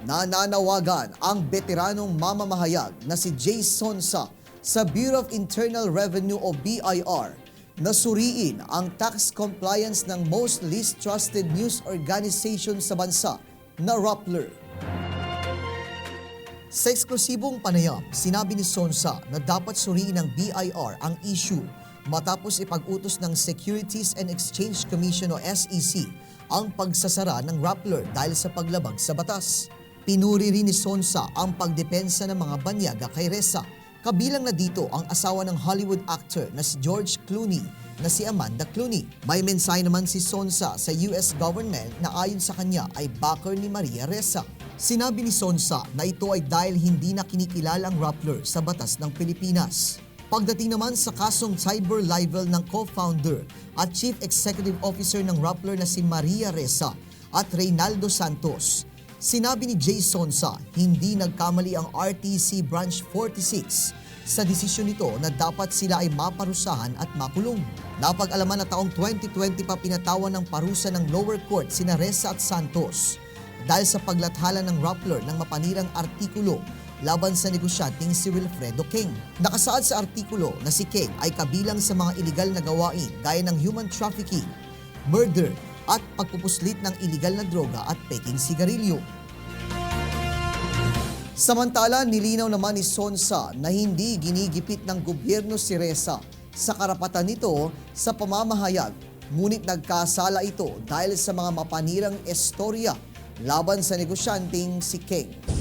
Nananawagan ang veteranong mamamahayag na si Jay Sonsa sa Bureau of Internal Revenue o BIR na suriin ang tax compliance ng most least trusted news organization sa bansa na Rappler. Sa eksklusibong panayam, sinabi ni Sonsa na dapat suriin ng BIR ang issue matapos ipag-utos ng Securities and Exchange Commission o SEC ang pagsasara ng Rappler dahil sa paglabag sa batas. Pinuri rin ni Sonsa ang pagdepensa ng mga banyaga kay Reza. Kabilang na dito ang asawa ng Hollywood actor na si George Clooney na si Amanda Clooney. May mensahe naman si Sonsa sa US government na ayon sa kanya ay backer ni Maria Ressa. Sinabi ni Sonsa na ito ay dahil hindi na kinikilala ang Rappler sa batas ng Pilipinas. Pagdating naman sa kasong cyber libel ng co-founder at chief executive officer ng Rappler na si Maria Ressa at Reynaldo Santos, Sinabi ni Jay Sonsa, hindi nagkamali ang RTC Branch 46 sa desisyon nito na dapat sila ay maparusahan at makulong. Napag-alaman na taong 2020 pa pinatawan ng parusa ng lower court sina Reza at Santos dahil sa paglathala ng Rappler ng mapanirang artikulo laban sa negosyanteng si Wilfredo King. Nakasaad sa artikulo na si King ay kabilang sa mga iligal na gawain gaya ng human trafficking, murder, at pagpupuslit ng iligal na droga at peking sigarilyo. Samantala, nilinaw naman ni Sonsa na hindi ginigipit ng gobyerno si Reza sa karapatan nito sa pamamahayag, ngunit nagkasala ito dahil sa mga mapanirang estorya laban sa negosyanteng si King.